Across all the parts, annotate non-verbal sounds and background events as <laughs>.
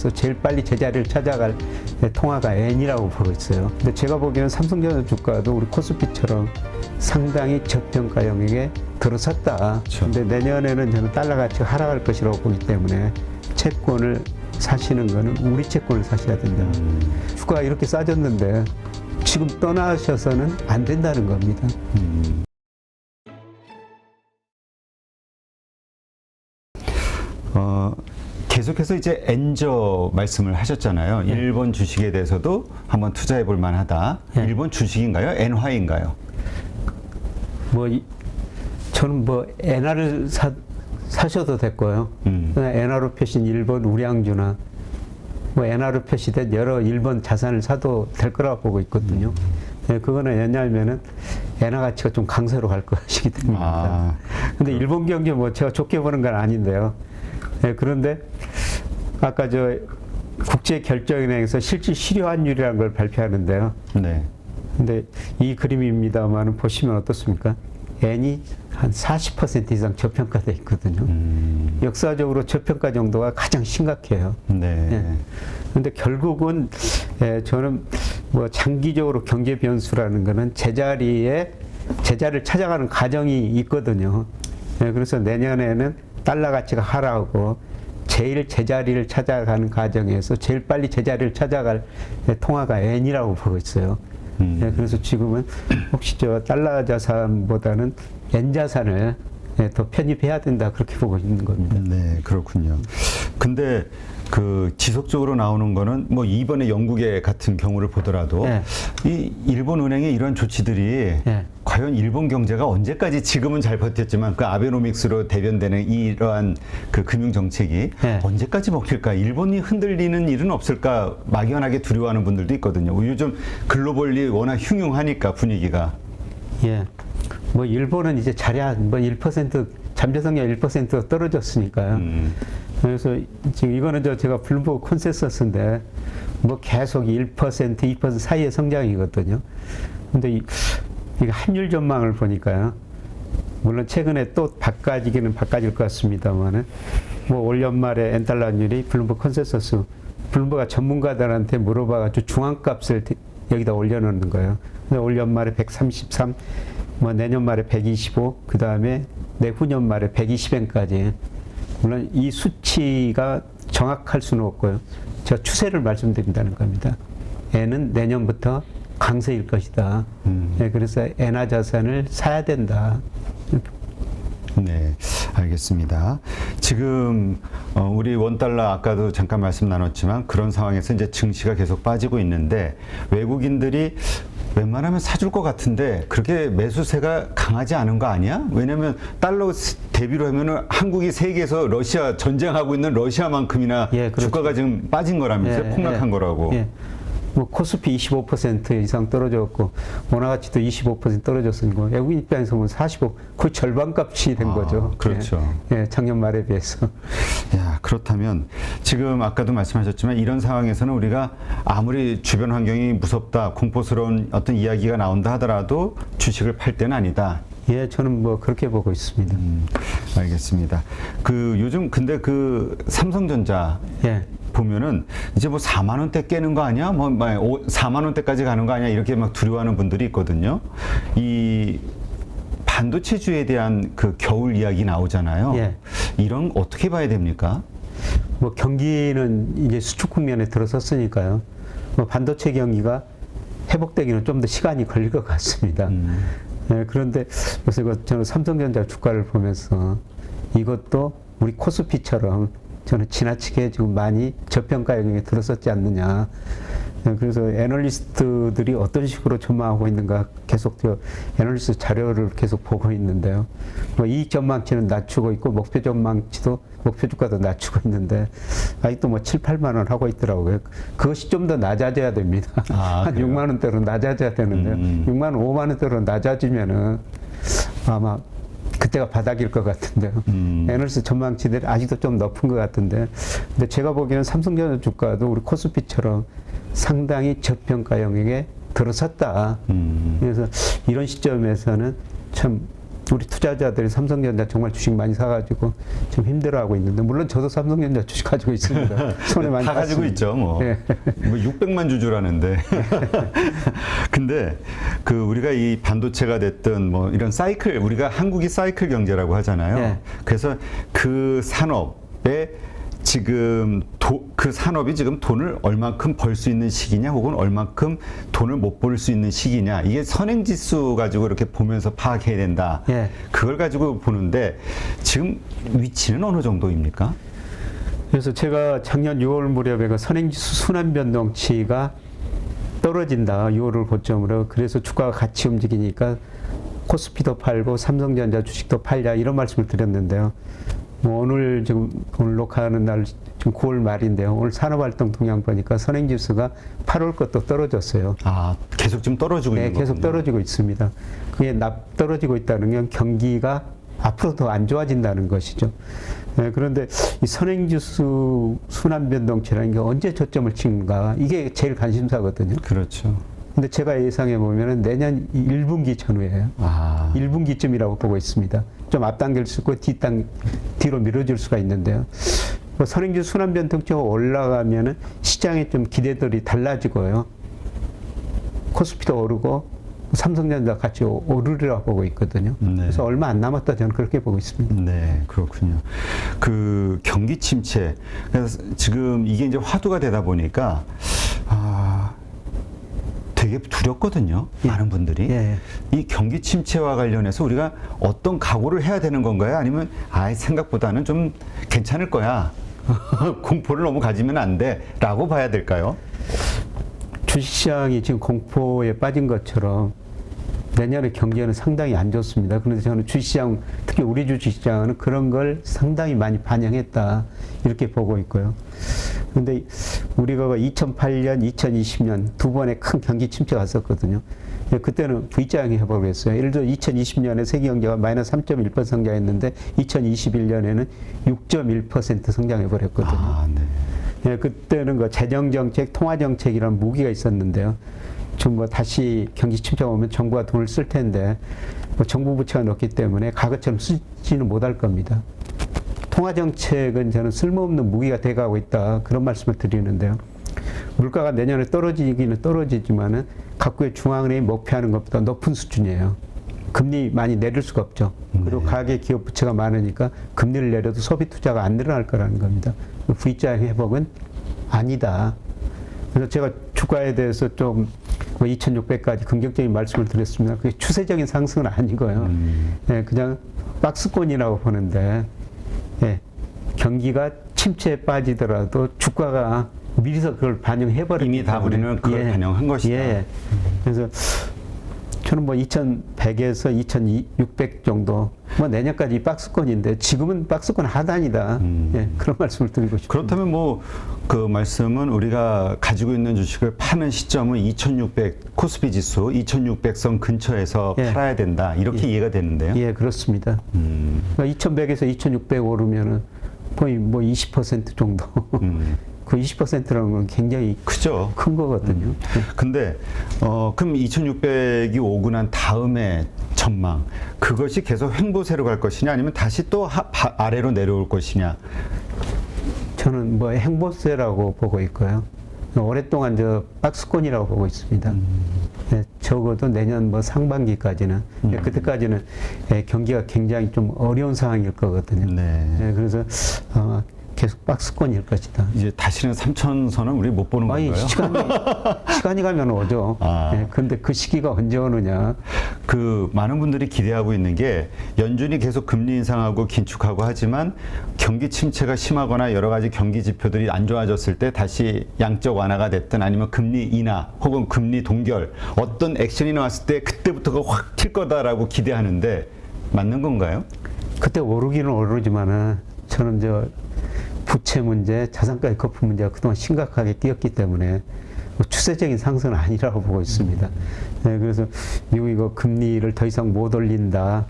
그래서 제일 빨리 제자리를 찾아갈 통화가 N이라고 보고 있어요. 근데 제가 보기에는 삼성전자 주가도 우리 코스피처럼 상당히 저평가 영역에 들어섰다. 그렇죠. 근데 내년에는 저는 달러 가치가 하락할 것이라고 보기 때문에 채권을 사시는 거는 우리 채권을 사셔야 된다. 주가가 이렇게 싸졌는데 지금 떠나셔서는 안 된다는 겁니다. 어, 계속해서 이제 엔저 말씀을 하셨잖아요. 네. 일본 주식에 대해서도 한번 투자해 볼 만하다. 네. 일본 주식인가요? 엔화인가요? 뭐 이- 저는 뭐 엔화를 사, 사셔도 됐고요. 음. 엔화로 표시된 일본 우량주나 뭐 엔화로 표시된 여러 일본 자산을 사도 될 거라고 보고 있거든요. 네, 그거는 왜냐하면은 엔화 가치가 좀 강세로 갈 것이기 때문입니다. 아, 근데 일본 경제 뭐 제가 좋게 보는 건 아닌데요. 네, 그런데 아까 저 국제 결정은행에서 실질 실효 환율이라는 걸 발표하는데요. 네. 근데 이 그림입니다만 보시면 어떻습니까? N이 한 40% 이상 저평가돼 있거든요. 음, 역사적으로 저평가 정도가 가장 심각해요. 네. 예. 근데 결국은 예, 저는 뭐 장기적으로 경제 변수라는 거는 제자리에 제자리를 찾아가는 과정이 있거든요. 예, 그래서 내년에는 달러 가치가 하락하고 제일 제자리를 찾아가는 과정에서 제일 빨리 제자리를 찾아갈 예, 통화가 N이라고 보고 있어요. 음. 예, 그래서 지금은 혹시 저 달러 자산보다는 N 자산을 예, 더 편입해야 된다 그렇게 보고 있는 겁니다. 네, 그렇군요. 근데 그 지속적으로 나오는 거는 뭐 이번에 영국의 같은 경우를 보더라도 네. 이 일본 은행의 이런 조치들이 네. 과연 일본 경제가 언제까지 지금은 잘 버텼지만 그 아베노믹스로 대변되는 이러한 그 금융 정책이 네. 언제까지 먹힐까? 일본이 흔들리는 일은 없을까? 막연하게 두려워하는 분들도 있거든요. 요즘 글로벌리 워낙 흉흉하니까 분위기가. 예. 뭐 일본은 이제 자랴 뭐1% 잠재 성장 1% 떨어졌으니까요. 음, 그래서 지금 이거는 저 제가 블룸버그 콘센서스인데 뭐 계속 1% 2% 사이의 성장이거든요. 근데 이, 이 환율 전망을 보니까요. 물론 최근에 또 바꿔지기는 바꿔질 것 같습니다만은 뭐올 연말에 엔달러 환율이 블룸버그 콘센서스 블룸버가 전문가들한테 물어봐가지고 중앙값을 대- 여기다 올려놓는 거예요. 근데 올 연말에 133, 뭐 내년 말에 125, 그 다음에 내후년 말에 120엔까지. 물론 이 수치가 정확할 수는 없고요. 제가 추세를 말씀드린다는 겁니다. N은 내년부터 강세일 것이다. 음. 네, 그래서 엔화 자산을 사야 된다. 네, 알겠습니다. 지금 어, 우리 원 달러 아까도 잠깐 말씀 나눴지만 그런 상황에서 이제 증시가 계속 빠지고 있는데 외국인들이 웬만하면 사줄 것 같은데 그렇게 매수세가 강하지 않은 거 아니야? 왜냐면 달러 스- 대비로 하면은 한국이 세계에서 러시아 전쟁하고 있는 러시아만큼이나 예, 그렇죠. 주가가 지금 빠진 거라면서요? 예, 폭락한 예. 거라고. 예. 뭐 코스피 25% 이상 떨어졌고 원화 가치도 25% 떨어졌으니까 외국인 입장에서 보면 45 거의 절반 값이 된 아, 거죠. 그렇죠. 예, 예, 작년 말에 비해서. 야, 그렇다면 지금 아까도 말씀하셨지만 이런 상황에서는 우리가 아무리 주변 환경이 무섭다, 공포스러운 어떤 이야기가 나온다 하더라도 주식을 팔 때는 아니다. 예, 저는 뭐 그렇게 보고 있습니다. 음, 알겠습니다. 그 요즘 근데 그 삼성전자 예. 보면은 이제 뭐 4만 원대 깨는 거 아니야? 뭐 4만 원대까지 가는 거 아니야? 이렇게 막 두려워하는 분들이 있거든요. 이 반도체주에 대한 그 겨울 이야기 나오잖아요. 예. 이런 거 어떻게 봐야 됩니까? 뭐 경기는 이제 수축 국면에 들어섰으니까요. 뭐 반도체 경기가 회복되기는 좀 더 시간이 걸릴 것 같습니다. 음. 예, 그런데 그래서 이거 저는 삼성전자 주가를 보면서 이것도 우리 코스피처럼 저는 지나치게 지금 많이 저평가 영역에 들어섰지 않느냐. 예, 그래서 애널리스트들이 어떤 식으로 전망하고 있는가 계속 저 애널리스트 자료를 계속 보고 있는데요. 뭐 이익 전망치는 낮추고 있고 목표 전망치도 목표 주가도 낮추고 있는데 아직도 뭐 7, 8만 원 하고 있더라고요. 그것이 좀 더 낮아져야 됩니다. 아, 한 그래요? 6만 원대로 낮아져야 되는데 음. 6만 원, 5만 원대로 낮아지면은 아마 그때가 바닥일 것 같은데요. 음. 에너지 전망치들이 아직도 좀 높은 것 같은데, 근데 제가 보기에는 삼성전자 주가도 우리 코스피처럼 상당히 저평가 영역에 들어섰다. 음. 그래서 이런 시점에서는 참 우리 투자자들이 삼성전자 정말 주식 많이 사가지고 좀 힘들어하고 있는데 물론 저도 삼성전자 주식 가지고 있습니다. <laughs> 손에 많이 다 가지고. 있죠, 뭐. 예. 뭐 600만 주주라는데. <laughs> 근데 그 우리가 이 반도체가 됐든 뭐 이런 사이클, 우리가 한국이 사이클 경제라고 하잖아요. 예. 그래서 그 산업에 지금 도, 그 산업이 지금 돈을 얼만큼 벌 수 있는 시기냐 혹은 얼만큼 돈을 못 벌 수 있는 시기냐 이게 선행지수 가지고 이렇게 보면서 파악해야 된다. 예. 그걸 가지고 보는데 지금 위치는 어느 정도입니까? 그래서 제가 작년 6월 무렵에 그 선행지수 순환 변동치가 떨어진다. 6월을 고점으로. 그래서 주가가 같이 움직이니까 코스피도 팔고 삼성전자 주식도 팔자 이런 말씀을 드렸는데요. 뭐 오늘 지금 오늘 녹화하는 날 지금 9월 말인데요. 오늘 산업활동 동향 보니까 선행지수가 8월 것도 떨어졌어요. 아 계속 지금 떨어지고 네, 있는 계속 거군요. 떨어지고 있습니다. 그게 납 떨어지고 있다는 건 경기가 앞으로 더 안 좋아진다는 것이죠. 네, 그런데 이 선행지수 순환 변동치라는 게 언제 저점을 치는가 이게 제일 관심사거든요. 그렇죠. 근데 제가 예상해 보면은 내년 1분기 전후예요. 아 1분기쯤이라고 보고 있습니다. 좀 앞당길 수 있고 뒷당 뒤로 밀어줄 수가 있는데요. 뭐 선행지수 순환 변동치가 올라가면은 시장에 좀 기대들이 달라지고요. 코스피도 오르고 삼성전자 같이 오- 오르리라 보고 있거든요. 네. 그래서 얼마 안 남았다 저는 그렇게 보고 있습니다. 네, 그렇군요. 그 경기 침체. 그래서 지금 이게 이제 화두가 되다 보니까 아 되게 두렵거든요. 많은 분들이. 예. 이 경기 침체와 관련해서 우리가 어떤 각오를 해야 되는 건가요? 아니면 아 생각보다는 좀 괜찮을 거야. <laughs> 공포를 너무 가지면 안 돼라고 봐야 될까요? 주식시장이 지금 공포에 빠진 것처럼 내년의 경제는 상당히 안 좋습니다. 그런데 저는 주식시장, 특히 우리 주식시장은 그런 걸 상당히 많이 반영했다. 이렇게 보고 있고요. 그런데 우리가 2008년, 2020년 두 번의 큰 경기 침체가 왔었거든요. 근데 그때는 V자형이 해버렸어요. 예를 들어 2020년에 세계 경제가 마이너스 3.1% 성장했는데 2021년에는 6.1% 성장해버렸거든요. 아, 네. 예, 그때는 그 재정정책, 통화정책이라는 무기가 있었는데요. 지금 뭐 다시 경기 침체가 오면 정부가 돈을 쓸 텐데 뭐 정부 부채가 높기 때문에 과거처럼 쓰지는 못할 겁니다. 통화 정책은 저는 쓸모없는 무기가 돼가고 있다 그런 말씀을 드리는데요. 물가가 내년에 떨어지기는 떨어지지만은 각국의 중앙은행이 목표하는 것보다 높은 수준이에요. 금리 많이 내릴 수가 없죠. 그리고 가계 기업 부채가 많으니까 금리를 내려도 소비 투자가 안 늘어날 거라는 겁니다. V자 회복은 아니다. 그래서 제가 주가에 대해서 좀 2,600까지 긍정적인 말씀을 드렸습니다. 그게 추세적인 상승은 아니고요. 음. 예, 그냥 박스권이라고 보는데 예, 경기가 침체에 빠지더라도 주가가 미리서 그걸 반영해버렸기 이미 다 때문에 우리는 그걸 반영한 것이다. 예. 그래서 저는 뭐 2,100에서 2,600 정도 뭐 내년까지 이 박스권인데 지금은 박스권 하단이다. 음. 예, 그런 말씀을 드리고 싶습니다. 그렇다면 뭐 그 말씀은 우리가 가지고 있는 주식을 파는 시점은 2,600 코스피 지수 2,600선 근처에서 예. 팔아야 된다 이렇게 이해가 되는데요. 예, 그렇습니다. 음, 그러니까 2,100에서 2,600 오르면은 거의 뭐 20% 정도. 음, 그 20%라는 건 굉장히 크죠. 큰 거거든요. 근데 어 그럼 2,600이 오고 난 다음에 전망 그것이 계속 횡보세로 갈 것이냐 아니면 다시 또 하, 바- 아래로 내려올 것이냐 저는 뭐 행보세라고 보고 있고요. 오랫동안 저 박스권이라고 보고 있습니다. 예, 적어도 내년 뭐 상반기까지는 예, 그때까지는 예, 경기가 굉장히 좀 어려운 상황일 거거든요. 네. 예, 그래서 어, 계속 박스권일 것이다. 이제 다시는 3,000선은 우리 못 보는 아니 건가요? 시간이 <laughs> 시간이 가면 오죠. 아. 예, 근데 그 시기가 언제 오느냐? 그 많은 분들이 기대하고 있는 게 연준이 계속 금리 인상하고 긴축하고 하지만 경기 침체가 심하거나 여러 가지 경기 지표들이 안 좋아졌을 때 다시 양적 완화가 됐든 아니면 금리 인하 혹은 금리 동결 어떤 액션이 나왔을 때 그때부터가 확 튈 거다라고 기대하는데 맞는 건가요? 그때 오르기는 오르지만은 저는 저 부채 문제, 자산가의 거품 문제가 그동안 심각하게 뛰었기 때문에 뭐 추세적인 상승은 아니라고 보고 있습니다. 네, 그래서 미국이 그 금리를 더 이상 못 올린다.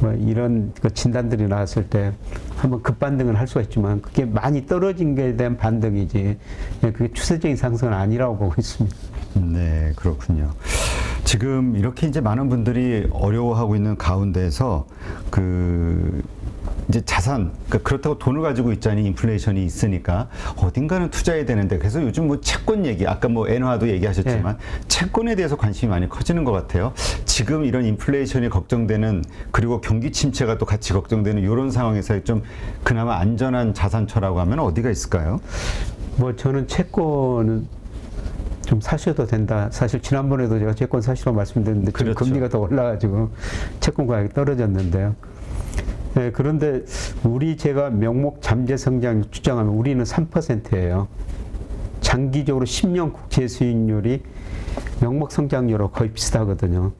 뭐 이런 그 진단들이 나왔을 때 한번 급반등을 할 수가 있지만 그게 많이 떨어진 것에 대한 반등이지 네, 그게 추세적인 상승은 아니라고 보고 있습니다. 네, 그렇군요. 지금 이렇게 이제 많은 분들이 어려워하고 있는 가운데서 그 이제 자산 그러니까 그렇다고 돈을 가지고 있자니 인플레이션이 있으니까 어딘가는 투자해야 되는데 그래서 요즘 뭐 채권 얘기 아까 뭐 엔화도 얘기하셨지만 채권에 대해서 관심이 많이 커지는 것 같아요. 지금 이런 인플레이션이 걱정되는 그리고 경기 침체가 또 같이 걱정되는 이런 상황에서 좀 그나마 안전한 자산처라고 하면 어디가 있을까요? 뭐 저는 채권은 좀 사셔도 된다. 사실 지난번에도 제가 채권 사시라고 말씀드렸는데 그렇죠. 금리가 더 올라가지고 채권 가격이 떨어졌는데요. 네, 그런데 우리 제가 명목 잠재 성장 추정하면 우리는 3%예요. 장기적으로 10년 국채 수익률이 명목 성장률하고 거의 비슷하거든요.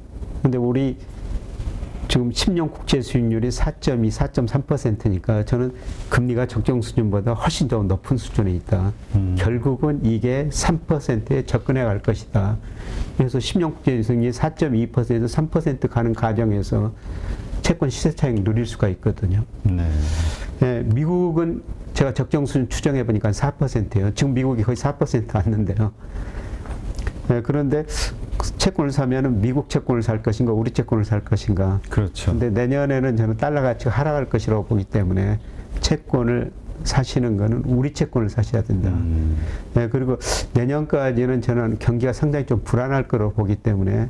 근데 우리 지금 10년 국채 수익률이 4.2, 4.3%니까 저는 금리가 적정 수준보다 훨씬 더 높은 수준에 있다. 음. 결국은 이게 3%에 접근해 갈 것이다. 그래서 10년 국채 수익률이 4.2%에서 3% 가는 과정에서 채권 시세 차익을 누릴 수가 있거든요. 네. 예, 미국은 제가 적정 수준 추정해 보니까 4%예요. 지금 미국이 거의 4% 왔는데요. 예, 그런데 채권을 사면은 미국 채권을 살 것인가, 우리 채권을 살 것인가. 그렇죠. 근데 내년에는 저는 달러 가치가 하락할 것이라고 보기 때문에 채권을 사시는 거는 우리 채권을 사셔야 된다. 음. 예, 그리고 내년까지는 저는 경기가 상당히 좀 불안할 거로 보기 때문에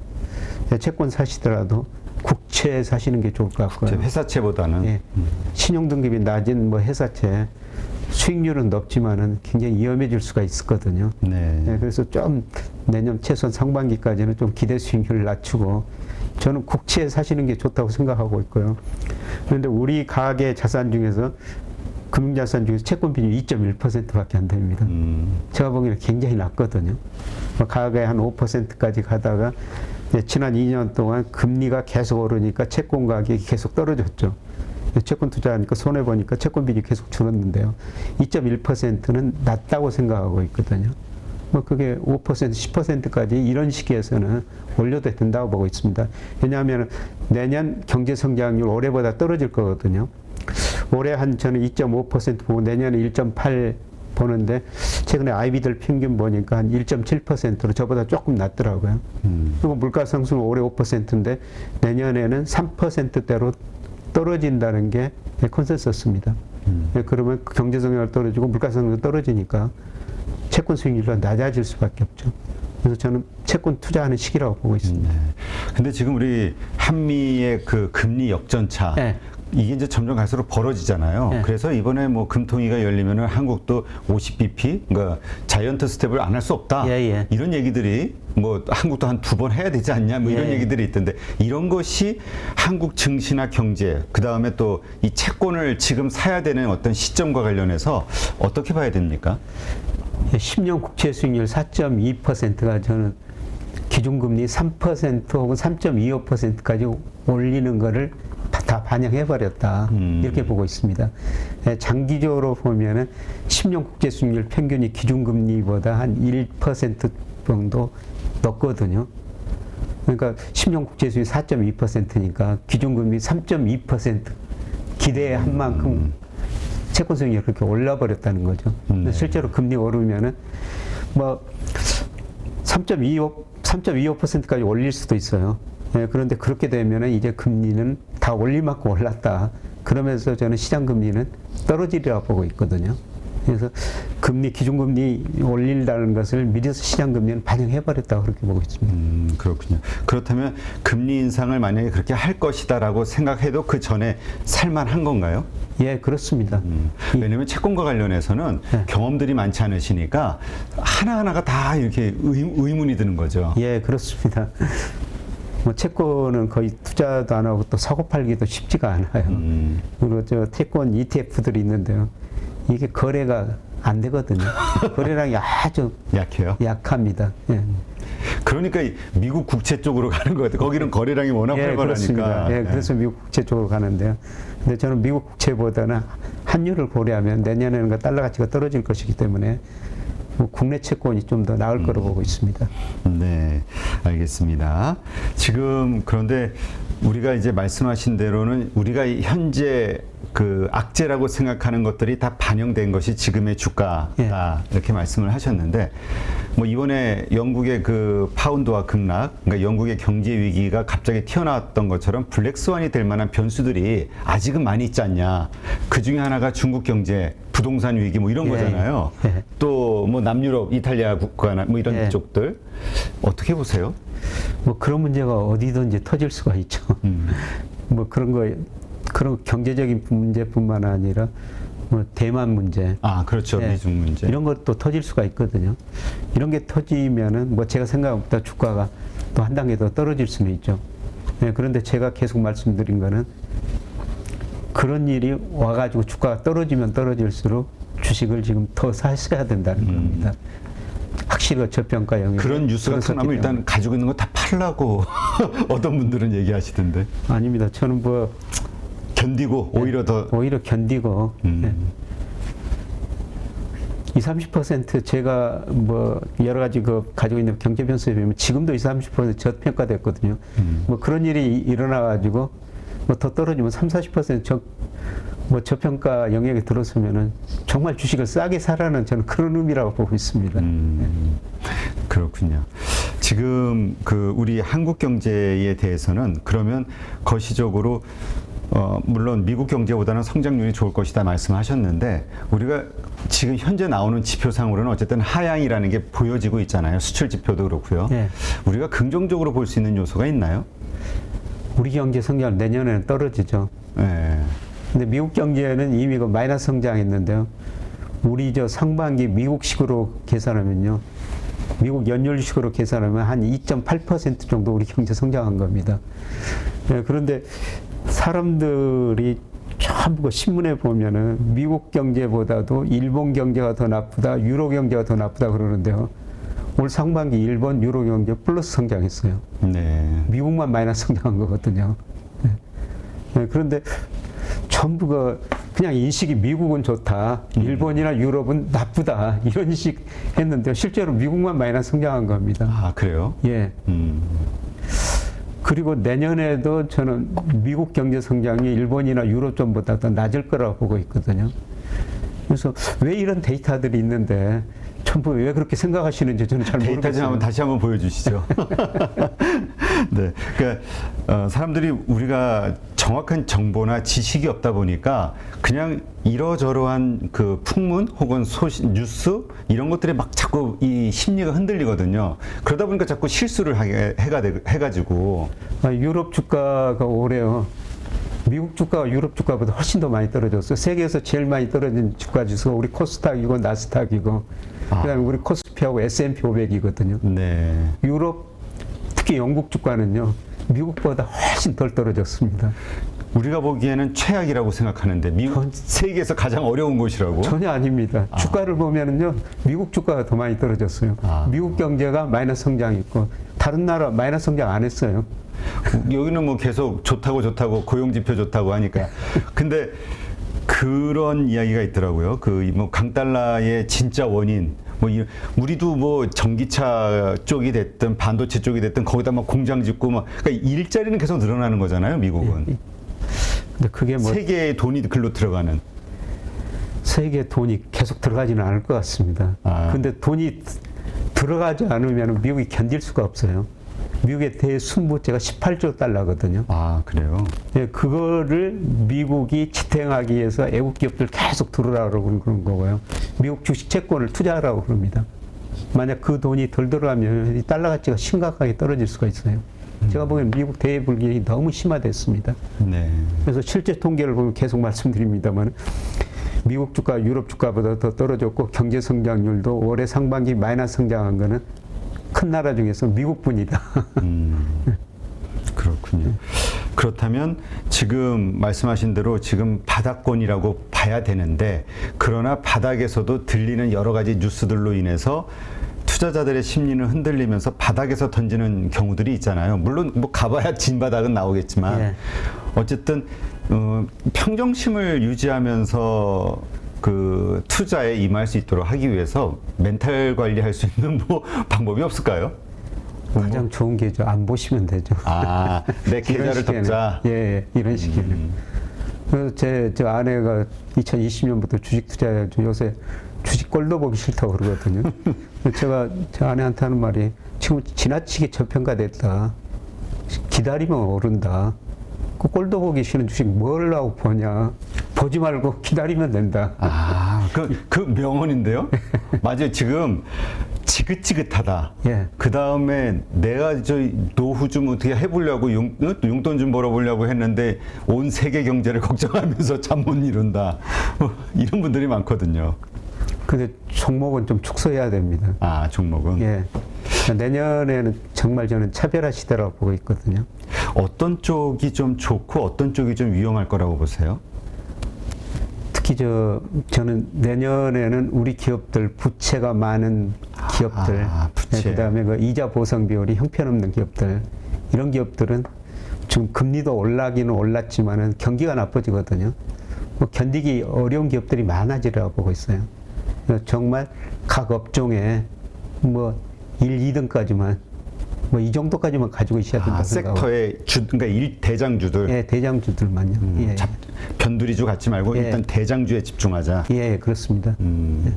예, 채권 사시더라도 국채 사시는 게 좋을 것 같고요. 회사채보다는 예, 신용등급이 낮은 뭐 회사채 수익률은 높지만은 굉장히 위험해질 수가 있었거든요. 네. 예, 그래서 좀 내년 최소한 상반기까지는 좀 기대 수익률을 낮추고 저는 국채 사시는 게 좋다고 생각하고 있고요. 그런데 우리 가계 자산 중에서 금융자산 중에서 채권 비율이 2.1%밖에 안 됩니다. 음. 제가 보기에는 굉장히 낮거든요. 뭐 가게 한 5%까지 가다가 지난 2년 동안 금리가 계속 오르니까 채권 가격이 계속 떨어졌죠. 채권 투자하니까 손해 보니까 채권 비율이 계속 줄었는데요. 2.1%는 낮다고 생각하고 있거든요. 뭐 그게 5% 10%까지 이런 시기에서는 올려도 된다고 보고 있습니다. 왜냐하면 내년 경제 성장률 올해보다 떨어질 거거든요. 올해 한 저는 2.5% 보고 내년에 1.8 보는데 최근에 아이비들 평균 보니까 한 1.7%로 저보다 조금 낮더라고요. 음. 그리고 물가 상승은 올해 5%인데 내년에는 3%대로 떨어진다는 게 컨센서스입니다. 음. 예, 그러면 경제 성장률 떨어지고 물가 상승도 떨어지니까 채권 수익률도 낮아질 수밖에 없죠. 그래서 저는 채권 투자하는 시기라고 보고 있습니다. 네. 근데 지금 우리 한미의 그 금리 역전차 네. 이게 이제 점점 갈수록 벌어지잖아요. 네. 그래서 이번에 뭐 금통위가 열리면은 한국도 50bp, 그러니까 자이언트 스텝을 안 할 수 없다. 예, 예. 이런 얘기들이 뭐 한국도 한 두 번 해야 되지 않냐, 뭐 이런 예. 얘기들이 있던데 이런 것이 한국 증시나 경제, 그 다음에 또 이 채권을 지금 사야 되는 어떤 시점과 관련해서 어떻게 봐야 됩니까? 10년 국채 수익률 4.2%가 저는 기준금리 3% 혹은 3.25%까지 올리는 거를 다- 다 반영해 버렸다 음. 이렇게 보고 있습니다. 예, 장기적으로 보면은 10년 국채 수익률 평균이 기준금리보다 한 1% 정도 높거든요. 그러니까 10년 국채 수익 4.2%니까 기준금리 3.2% 기대한 만큼 채권 수익률이 그렇게 올라버렸다는 거죠. 네. 실제로 금리 오르면은 뭐 3.25, 3.25%까지 올릴 수도 있어요. 예, 그런데 그렇게 되면은 이제 금리는 다 올릴 만큼 올랐다. 그러면서 저는 시장 금리는 떨어지리라 보고 있거든요. 그래서 금리 기준금리 올린다는 것을 미리서 시장 금리는 반영해 버렸다고 그렇게 보고 있습니다. 음, 그렇군요. 그렇다면 금리 인상을 만약에 그렇게 할 것이다라고 생각해도 그 전에 살만한 건가요? 예, 그렇습니다. 음, 왜냐하면 채권과 관련해서는 네. 경험들이 많지 않으시니까 하나 하나가 다 이렇게 의, 의문이 드는 거죠. 예, 그렇습니다. 뭐 채권은 거의 투자도 안 하고 또 사고 팔기도 쉽지가 않아요. 음, 그리고 저 채권 ETF들이 있는데요. 이게 거래가 안 되거든요. <laughs> 거래량이 아주 약해요. 약합니다. 예, 그러니까 이 미국 국채 쪽으로 가는 것 같아요. 거기는 거래량이 워낙 예 활발하니까. 예, 네. 그래서 미국 국채 쪽으로 가는데요. 근데 저는 미국 국채보다는 한율을 고려하면 내년에는 그 달러 가치가 떨어질 것이기 때문에 뭐 국내 채권이 좀 더 나을 거로 보고 있습니다. 네, 알겠습니다. 지금 그런데 우리가 이제 말씀하신 대로는 우리가 이 현재 그 악재라고 생각하는 것들이 다 반영된 것이 지금의 주가다 예. 이렇게 말씀을 하셨는데 뭐 이번에 영국의 그 파운드와 급락, 그러니까 영국의 경제 위기가 갑자기 튀어나왔던 것처럼 블랙스완이 될 만한 변수들이 아직은 많이 있지 않냐. 그 중에 하나가 중국 경제, 부동산 위기 뭐 이런 예. 거잖아요. 예. 또뭐 남유럽, 이탈리아 국가나 뭐 이런 예. 쪽들 어떻게 보세요? 뭐 그런 문제가 어디든지 터질 수가 있죠. 음. <laughs> 뭐 그런 거 그런 경제적인 문제뿐만 아니라 뭐 대만 문제 아 그렇죠 예. 미중 문제. 이런 것도 터질 수가 있거든요. 이런 게 터지면은 뭐 제가 생각보다 주가가 또 한 단계 더 떨어질 수는 있죠. 예, 그런데 제가 계속 말씀드린 거는 그런 일이 와가지고 주가가 떨어지면 떨어질수록 주식을 지금 더 사셔야 된다는 음. 겁니다. 확실히 그 저평가 영역 그런 뉴스가 터나면 일단 가지고 있는 거 다 팔라고 <laughs> 어떤 분들은 얘기하시던데 아닙니다. 저는 뭐 견디고 오히려 더 오히려 견디고 음. 예. 20, 30% 제가 뭐 여러 가지 그 가지고 있는 경제 변수에 비하면 지금도 20, 30% 저평가됐거든요. 음. 뭐 그런 일이 일어나 가지고 뭐 더 떨어지면 3, 40%저 뭐 저평가 영역에 들어서면은 정말 주식을 싸게 사라는 저는 그런 의미라고 보고 있습니다. 음, 그렇군요. 지금 그 우리 한국 경제에 대해서는 그러면 거시적으로 어, 물론 미국 경제보다는 성장률이 좋을 것이다 말씀하셨는데 우리가 지금 현재 나오는 지표상으로는 어쨌든 하향이라는 게 보여지고 있잖아요. 수출 지표도 그렇고요. 예. 우리가 긍정적으로 볼 수 있는 요소가 있나요? 우리 경제 성장 내년에는 떨어지죠. 예. 근데 미국 경제는 이미 그 마이너스 성장했는데요. 우리 저 상반기 미국식으로 계산하면요. 미국 연율식으로 계산하면 한 2.8% 정도 우리 경제 성장한 겁니다. 예, 그런데 사람들이 전부 그 신문에 보면은 미국 경제보다도 일본 경제가 더 나쁘다, 유로 경제가 더 나쁘다 그러는데요. 올 상반기 일본, 유로 경제 플러스 성장했어요. 네. 미국만 마이너스 성장한 거거든요. 네. 네, 그런데 전부가 그냥 인식이 미국은 좋다, 일본이나 유럽은 나쁘다 이런 식 했는데 실제로 미국만 마이너스 성장한 겁니다. 아 그래요? 예. 음. 그리고 내년에도 저는 미국 경제 성장이 일본이나 유럽 좀보다 더 낮을 거라고 보고 있거든요. 그래서 왜 이런 데이터들이 있는데 전부 왜 그렇게 생각하시는지 저는 잘 데이터 좀 모르겠어요. 한번 다시 한번 보여주시죠. <laughs> 네, 그러니까 어, 사람들이 우리가 정확한 정보나 지식이 없다 보니까 그냥 이러저러한 그 풍문 혹은 소식, 뉴스 이런 것들에 막 자꾸 이 심리가 흔들리거든요. 그러다 보니까 자꾸 실수를 하게 해가 돼, 해가지고 아, 유럽 주가가 올해요. 미국 주가가 유럽 주가보다 훨씬 더 많이 떨어졌어요. 세계에서 제일 많이 떨어진 주가 지수가 우리 코스닥이고 나스닥이고 아. 그다음에 우리 코스피하고 S&P 500이거든요. 네, 유럽 특히 영국 주가는요. 미국보다 훨씬 덜 떨어졌습니다. 우리가 보기에는 최악이라고 생각하는데 미국 전- 세계에서 가장 어려운 곳이라고. 전혀 아닙니다. 주가를 보면은요. 미국 주가가 더 많이 떨어졌어요. 아. 미국 경제가 마이너스 성장했고 다른 나라 마이너스 성장 안 했어요. 여기는 뭐 계속 좋다고 좋다고 고용 지표 좋다고 하니까 근데 그런 이야기가 있더라고요. 그 뭐 강달러의 진짜 원인 뭐 이, 우리도 뭐 전기차 쪽이 됐든 반도체 쪽이 됐든 거기다 막 공장 짓고 막 그러니까 일자리는 계속 늘어나는 거잖아요. 미국은 근데 그게 뭐 세계의 돈이 글로 들어가는 세계 돈이 계속 들어가지는 않을 것 같습니다. 아. 근데 돈이 들어가지 않으면 미국이 견딜 수가 없어요. 미국의 대순부채가 18조 달러거든요. 아 그래요. 예, 그거를 미국이 지탱하기 위해서 애국 기업들 계속 들어오라고 그런 거고요. 미국 주식 채권을 투자하라고 그럽니다. 만약 그 돈이 덜 들어가면 이 달러 가치가 심각하게 떨어질 수가 있어요. 제가 보기엔 미국 대불균이 너무 심화됐습니다. 네. 그래서 실제 통계를 보면 계속 말씀드립니다만 미국 주가, 유럽 주가보다 더 떨어졌고 경제 성장률도 올해 상반기 마이너스 성장한 거는 큰 나라 중에서 미국뿐이다. <laughs> 음, 그렇군요. 그렇다면 지금 말씀하신 대로 지금 바닥권이라고 봐야 되는데 그러나 바닥에서도 들리는 여러 가지 뉴스들로 인해서 투자자들의 심리는 흔들리면서 바닥에서 던지는 경우들이 있잖아요. 물론 뭐 가봐야 <laughs> 진 바닥은 나오겠지만 예. 어쨌든 어, 평정심을 유지하면서 그 투자에 임할 수 있도록 하기 위해서 멘탈 관리할 수 있는 뭐 <laughs> 방법이 없을까요? 가장 좋은 게죠. 안 보시면 되죠. 아, 내 <laughs> 계좌를. 덮자. 예, 예, 이런 시기에는. 그래서 제, 저 아내가 2020년부터 주식 투자해가지고 요새 주식 꼴도 보기 싫다고 그러거든요. <laughs> 제가 제 아내한테 하는 말이 지금 지나치게 저평가됐다. 기다리면 오른다. 그 꼴도 보기 싫은 주식 뭘 하고 보냐. 보지 말고 기다리면 된다. 아, 그, 그 명언인데요? <laughs> 맞아요. 지금 지긋지긋하다. 예. 그 다음에 내가 저 노후 좀 어떻게 해보려고 용, 어? 용돈 좀 벌어보려고 했는데 온 세계 경제를 <laughs> 걱정하면서 잠 못 이룬다. 뭐 이런 분들이 많거든요. 근데 종목은 좀 축소해야 됩니다. 아, 종목은. 예. 내년에는 정말 저는 차별화 시대라고 보고 있거든요. 어떤 쪽이 좀 좋고 어떤 쪽이 좀 위험할 거라고 보세요? 특히 저 저는 내년에는 우리 기업들 부채가 많은 기업들, 아, 부채. 그 다음에 그 이자 보상 비율이 형편없는 기업들 이런 기업들은 지금 금리도 올라기는 올랐지만은 경기가 나빠지거든요. 뭐 견디기 어려운 기업들이 많아지리라고 보고 있어요. 정말 각 업종에 뭐 1, 2등까지만 뭐 이 정도까지만 가지고 있어야 된다 아. 섹터의 주, 그러니까 일 대장주들. 예, 대장주들만요. 음, 예, 잡- 변두리주 갖지 말고 예. 일단 대장주에 집중하자. 예, 그렇습니다. 음,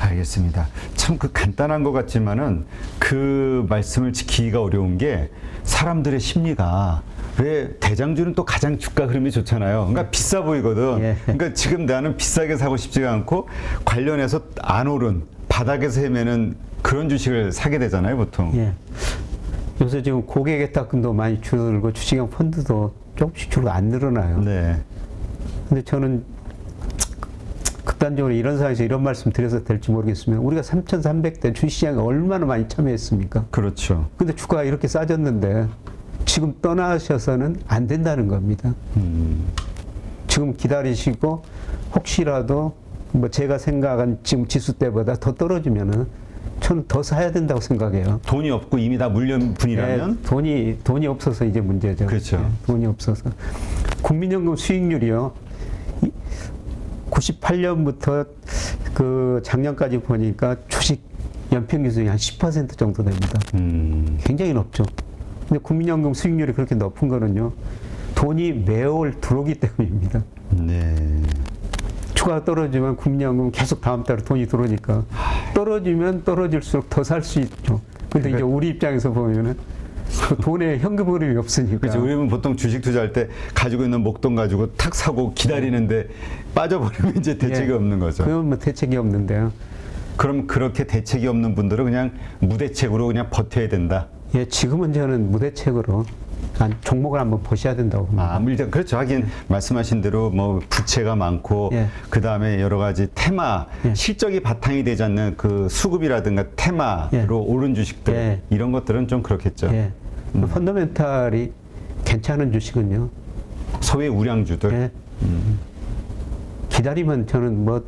알겠습니다. 참 그 간단한 것 같지만은 그 말씀을 지키기가 어려운 게 사람들의 심리가 왜 대장주는 또 가장 주가 흐름이 좋잖아요. 그러니까 비싸 보이거든. 예. 그러니까 지금 나는 비싸게 사고 싶지가 않고 관련해서 안 오른 바닥에서 헤매는 그런 주식을 사게 되잖아요, 보통. 예. 요새 지금 고객의 딱금도 많이 줄고 주식형 펀드도 조금씩 줄고 안 늘어나요. 네. 근데 저는 극단적으로 이런 상황에서 이런 말씀 드려서 될지 모르겠으면 우리가 3,300대 주시장에 얼마나 많이 참여했습니까? 그렇죠. 근데 주가가 이렇게 싸졌는데 지금 떠나셔서는 안 된다는 겁니다. 음, 지금 기다리시고 혹시라도 뭐 제가 생각한 지금 지수 때보다 더 떨어지면은 저는 더 사야 된다고 생각해요. 돈이 없고 이미 다 물려분이라면 예, 돈이 돈이 없어서 이제 문제죠. 그렇죠. 예, 돈이 없어서 국민연금 수익률이요. 98년부터 그 작년까지 보니까 주식 연평균 수익이 한 10% 정도 됩니다. 음, 굉장히 높죠. 근데 국민연금 수익률이 그렇게 높은 거는요. 돈이 매월 들어오기 때문입니다. 네. 추가가 떨어지면 국민연금 계속 다음 달에 돈이 들어오니까 떨어지면 떨어질수록 더 살 수 있죠. 근데 이제 우리 입장에서 보면은 그 돈에 현금 흐름이 없으니까. 그렇죠. 우리는 보통 주식 투자할 때 가지고 있는 목돈 가지고 탁 사고 기다리는데 빠져버리면 이제 대책이 예. 없는 거죠. 그건 뭐 대책이 없는데요. 그럼 그렇게 대책이 없는 분들은 그냥 무대책으로 그냥 버텨야 된다. 예, 지금은 저는 무대책으로 한 종목을 한번 보셔야 된다고 봅니다. 아, 물론 그렇죠. 하긴 말씀하신 대로 뭐 부채가 많고 예. 그 다음에 여러 가지 테마 예. 실적이 바탕이 되지 않는 그 수급이라든가 테마로 예. 오른 주식들 예. 이런 것들은 좀 그렇겠죠. 예. 펀더멘탈이 괜찮은 주식은요. 소위 우량주들. 예. 기다리면 저는 뭐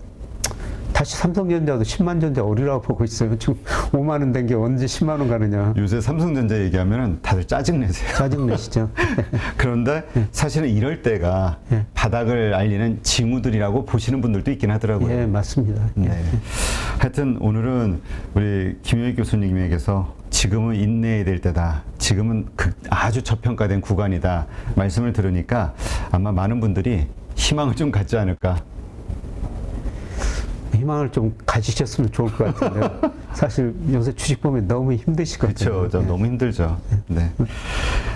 다시 삼성전자도 10만 전자 오리라고 보고 있어요. 지금 5만 원 된 게 언제 10만 원 가느냐. 요새 삼성전자 얘기하면은 다들 짜증 내세요. 짜증 내시죠? <laughs> 그런데 사실은 이럴 때가 예. 바닥을 알리는 징후들이라고 보시는 분들도 있긴 하더라고요. 예, 맞습니다. 예. 네. 하여튼 오늘은 우리 김효익 교수님에게서 지금은 인내해야 될 때다. 지금은 그 아주 저평가된 구간이다. 말씀을 들으니까 아마 많은 분들이 희망을 좀 갖지 않을까. 희망을 좀 가지셨으면 좋을 것 같은데요. <laughs> 사실 요새 주식 보면 너무 힘드시거든요. 그렇죠. 저 예. 너무 힘들죠. 네.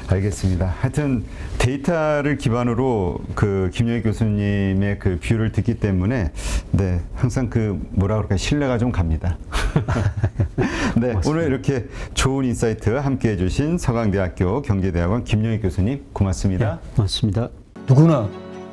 알겠습니다. 하여튼 데이터를 기반으로 그 김효익 교수님의 그 뷰를 듣기 때문에 네 항상 그 뭐라 그럴까 신뢰가 좀 갑니다. <laughs> 네 오늘 이렇게 좋은 인사이트 함께 해 주신 서강대학교 경제대학원 김효익 교수님 고맙습니다. 예, 맞습니다. 누구나